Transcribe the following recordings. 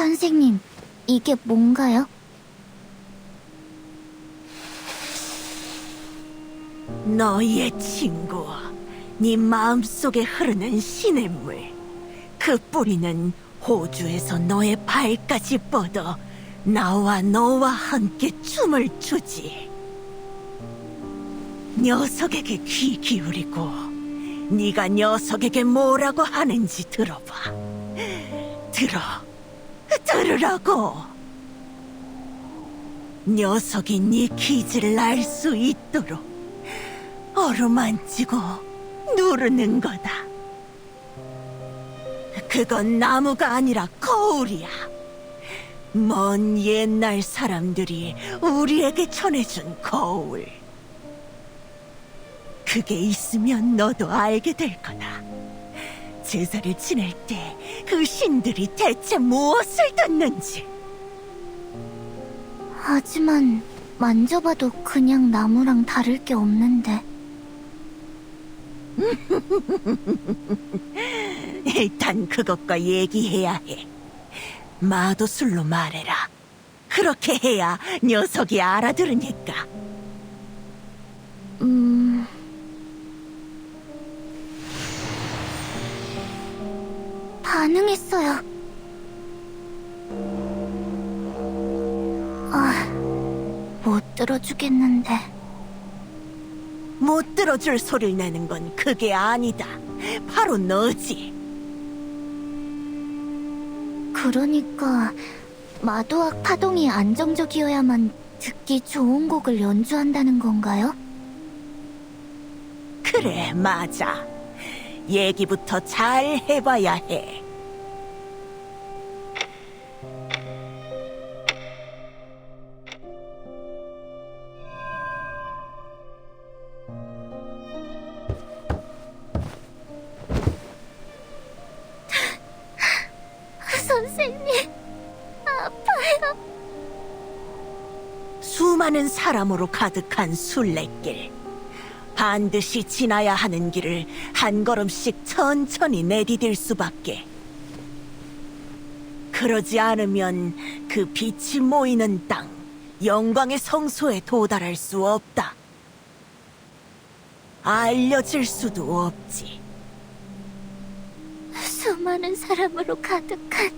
선생님, 이게 뭔가요? 너희의 친구, 네 마음속에 흐르는 시냇물. 그 뿌리는 호주에서 너의 발까지 뻗어 나와 너와 함께 춤을 추지. 녀석에게 귀 기울이고 네가 녀석에게 뭐라고 하는지 들어봐. 들어, 들으라고. 녀석이 네 기질을 알 수 있도록 어루만지고 누르는 거다. 그건 나무가 아니라 거울이야. 먼 옛날 사람들이 우리에게 전해준 거울. 그게 있으면 너도 알게 될 거다. 제사를 지낼 때 그 신들이 대체 무엇을 듣는지. 하지만 만져봐도 그냥 나무랑 다를 게 없는데. 일단 그것과 얘기해야 해. 마도술로 말해라. 그렇게 해야 녀석이 알아들으니까. 반응했어요. 아, 못 들어주겠는데. 못 들어줄 소리를 내는 건 그게 아니다. 바로 너지. 그러니까 마도악 파동이 안정적이어야만 듣기 좋은 곡을 연주한다는 건가요? 그래, 맞아. 얘기부터 잘 해봐야 해. 사람으로 가득한 순례길. 반드시 지나야 하는 길을 한 걸음씩 천천히 내디딜 수밖에. 그러지 않으면 그 빛이 모이는 땅, 영광의 성소에 도달할 수 없다. 알려질 수도 없지. 수많은 사람으로 가득한.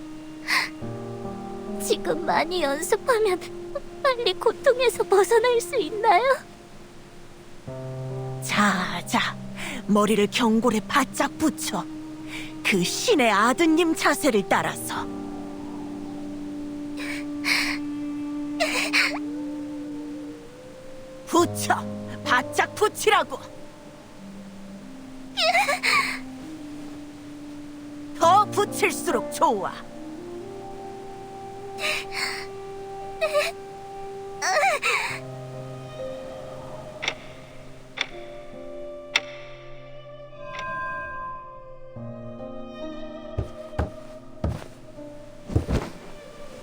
지금 많이 연습하면 빨리 고통에서 벗어날 수 있나요? 자, 자, 머리를 경골에 바짝 붙여. 그 신의 아드님 자세를 따라서. 붙여! 바짝 붙이라고! 더 붙일수록 좋아.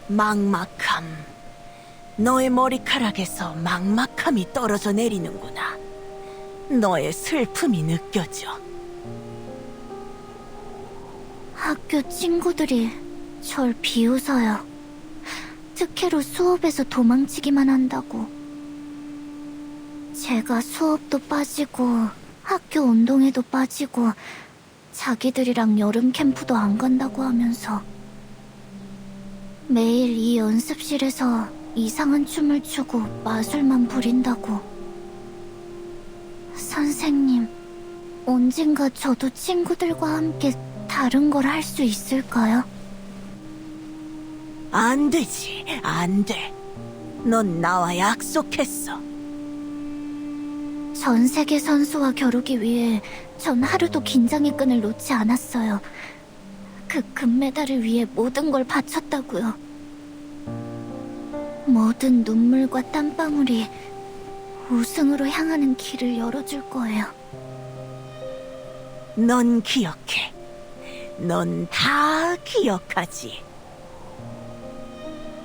막막함. 너의 머리카락에서 막막함이 떨어져 내리는구나. 너의 슬픔이 느껴져. 학교 친구들이 절 비웃어요. 특혜로 수업에서 도망치기만 한다고. 제가 수업도 빠지고 학교 운동회도 빠지고 자기들이랑 여름 캠프도 안 간다고 하면서 매일 이 연습실에서 이상한 춤을 추고 마술만 부린다고. 선생님, 언젠가 저도 친구들과 함께 다른 걸 할 수 있을까요? 안 되지, 안 돼. 넌 나와 약속했어. 전 세계 선수와 겨루기 위해 전 하루도 긴장의 끈을 놓지 않았어요. 그 금메달을 위해 모든 걸 바쳤다고요. 모든 눈물과 땀방울이 우승으로 향하는 길을 열어줄 거예요. 넌 기억해. 넌 다 기억하지.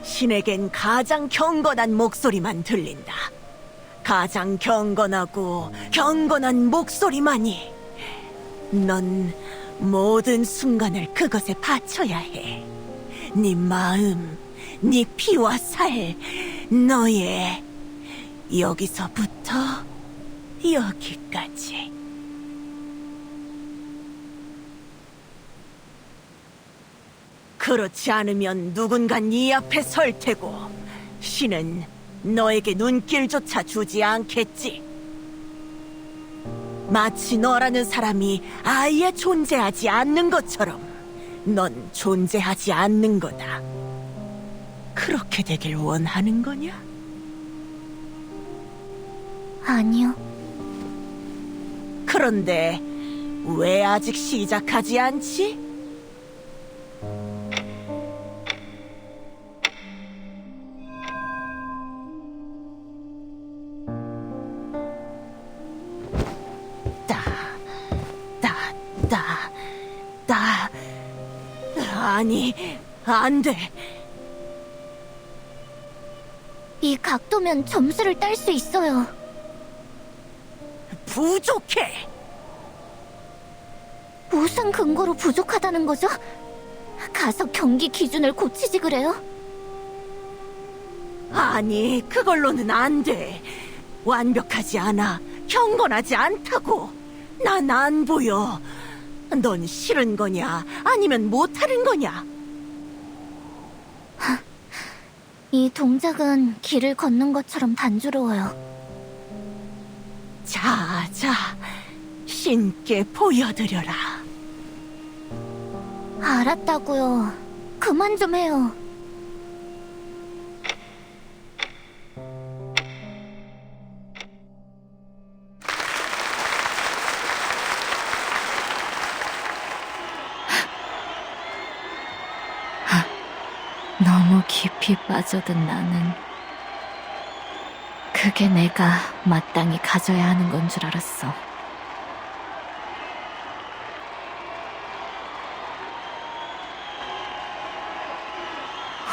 신에겐 가장 경건한 목소리만 들린다. 가장 경건하고 경건한 목소리만이. 넌 모든 순간을 그것에 바쳐야 해. 네 마음, 네 피와 살, 너의 여기서부터 여기까지. 그렇지 않으면 누군가 네 앞에 설 테고 신은 너에게 눈길조차 주지 않겠지. 마치 너라는 사람이 아예 존재하지 않는 것처럼 넌 존재하지 않는 거다. 그렇게 되길 원하는 거냐? 아니요. 그런데 왜 아직 시작하지 않지? 아니, 안 돼. 이 각도면 점수를 딸 수 있어요. 부족해. 무슨 근거로 부족하다는 거죠? 가서 경기 기준을 고치지 그래요? 아니, 그걸로는 안 돼. 완벽하지 않아. 경건하지 않다고. 난 안 보여. 넌 싫은 거냐? 아니면 못하는 거냐? 이 동작은 길을 걷는 것처럼 단조로워요. 자, 자. 신께 보여드려라. 알았다고요. 그만 좀 해요. 너무 깊이 빠져든 나는 그게 내가 마땅히 가져야 하는 건 줄 알았어.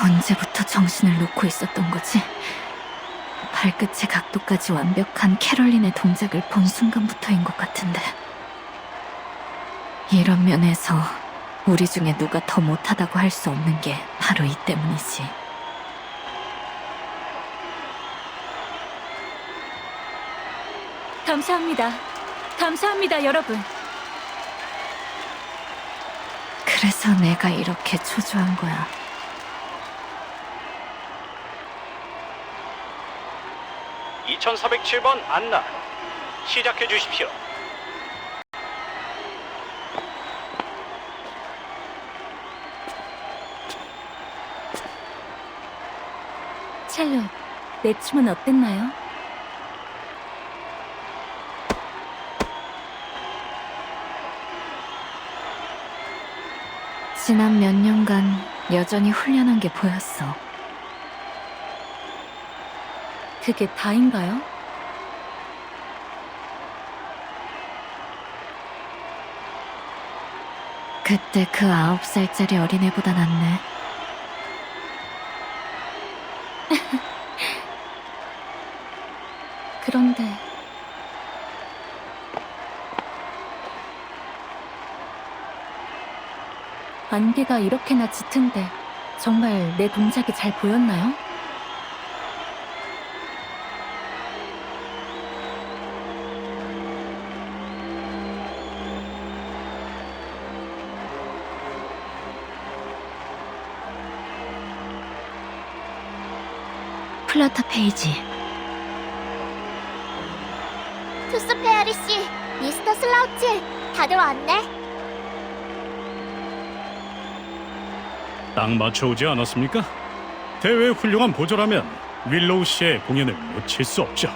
언제부터 정신을 놓고 있었던 거지? 발끝의 각도까지 완벽한 캐롤린의 동작을 본 순간부터인 것 같은데. 이런 면에서 우리 중에 누가 더 못하다고 할 수 없는 게 바로 이 때문이지. 감사합니다. 감사합니다, 여러분. 그래서 내가 이렇게 초조한 거야. 이 2407번 안나 시작해 주십시오. 첼로, 내 춤은 어땠나요? 지난 몇 년간 여전히 훈련한 게 보였어. 그게 다인가요? 그때 그 아홉 살짜리 어린애보다 낫네. 그런데 안개가 이렇게나 짙은데 정말 내 동작이 잘 보였나요? 플러터 페이지. 투스 페아리 씨, 미스터 슬라우치, 다들 왔네? 딱 맞춰오지 않았습니까? 대회 훌륭한 보조라면 윌로우 씨의 공연을 놓칠 수 없죠.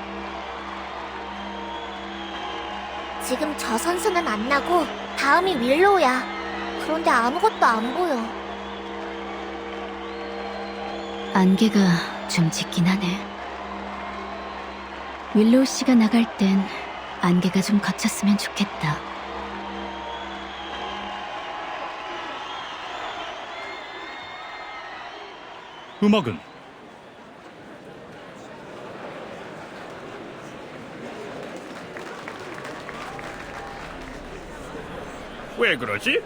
지금 저 선수는 안 나고 다음이 윌로우야. 그런데 아무것도 안 보여. 안개가 좀 짙긴 하네. 윌로우 씨가 나갈 땐 안개가 좀 걷혔으면 좋겠다. 음악은 왜 그러지?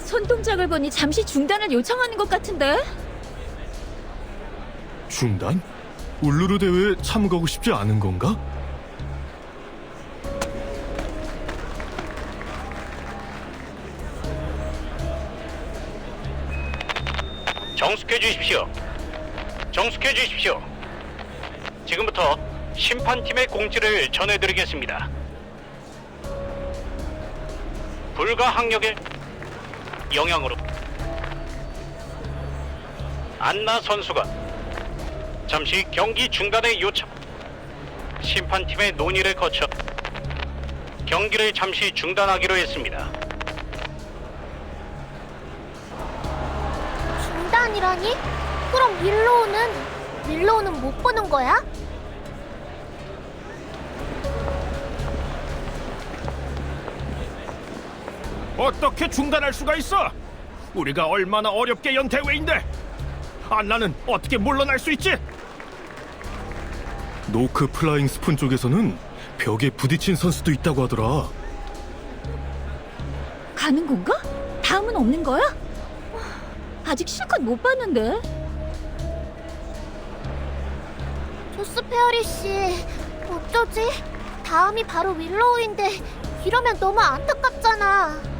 손동작을 보니 잠시 중단을 요청하는 것 같은데? 중단? 울루르 대회에 참가하고 싶지 않은 건가? 정숙해 주십시오. 정숙해 주십시오. 지금부터 심판팀의 공지를 전해드리겠습니다. 불가 항력의 영향으로 안나 선수가 잠시 경기 중단의 요청 심판팀의 논의를 거쳐 경기를 잠시 중단하기로 했습니다. 중단이라니? 그럼 윌로우는 윌로우는 못 보는 거야? 어떻게 중단할 수가 있어? 우리가 얼마나 어렵게 연 대회인데 안나는 어떻게 물러날 수 있지? 노크 플라잉 스푼 쪽에서는 벽에 부딪힌 선수도 있다고 하더라. 가는 건가? 다음은 없는 거야? 아직 실컷 못 봤는데. 조스 페어리 씨, 어쩌지? 다음이 바로 윌로우인데 이러면 너무 안타깝잖아.